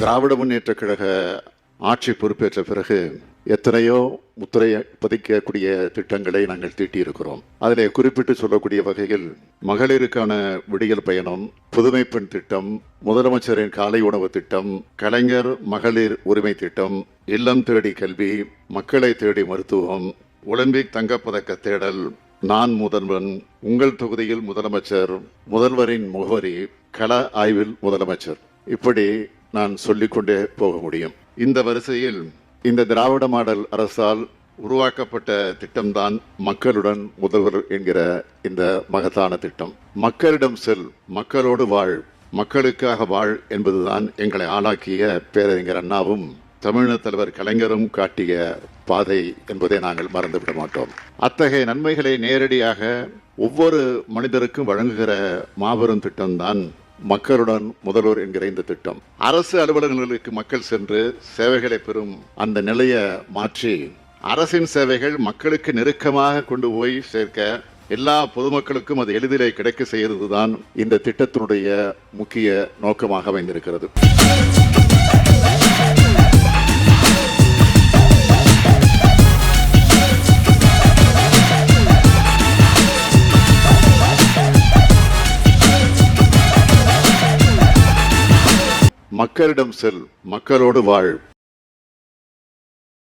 திராவிட முன்னேற்ற கழக ஆட்சி பொறுப்பேற்ற பிறகு எத்தனையோ முத்திரை பதிக்கக்கூடிய திட்டங்களை நாங்கள் தீட்டியிருக்கிறோம். அதில் குறிப்பிட்டு சொல்லக்கூடிய வகையில் மகளிருக்கான விடியல் பயணம் புதுமை பெண் திட்டம் முதலமைச்சரின் காலை உணவு திட்டம் கலைஞர் மகளிர் உரிமை திட்டம் இல்லம் தேடி கல்வி மக்களை தேடி மருத்துவம் ஒலிம்பிக் தங்கப்பதக்க தேடல் நான் முதல்வன் உங்கள் தொகுதியில் முதலமைச்சர் முதல்வரின் முகவரி கள ஆய்வில் முதலமைச்சர். இப்படி நான் சொல்லிக்கொண்டே போக முடியும். இந்த வரிசையில் இந்த திராவிட மாடல் அரசால் உருவாக்கப்பட்ட திட்டம்தான் மக்களுடன் உதவர் என்கிற இந்த மகத்தான திட்டம். மக்களிடம் செல் மக்களோடு வாழ் மக்களுக்காக வாழ் என்பதுதான் எங்களை ஆளாக்கிய பேரறிஞர் அண்ணாவும் தமிழக தலைவர் கலைஞரும் காட்டிய பாதை என்பதை நாங்கள் மறந்துவிட மாட்டோம். அத்தகைய நன்மைகளை நேரடியாக ஒவ்வொரு மனிதருக்கும் வழங்குகிற மாபெரும் திட்டம்தான் மக்களுடன் முதல்வர் என்கிற இந்த திட்டம். அரசு அலுவலகங்களுக்கு மக்கள் சென்று சேவைகளை பெறும் அந்த நிலையை மாற்றி அரசின் சேவைகள் மக்களுக்கு நெருக்கமாக கொண்டு போய் சேர்க்க எல்லா பொதுமக்களுக்கும் அது எளிதிலே கிடைக்க செய்வதுதான் இந்த திட்டத்தினுடைய முக்கிய நோக்கமாக அமைந்திருக்கிறது. மக்களிடம் செல் மக்களோடு வாழ்.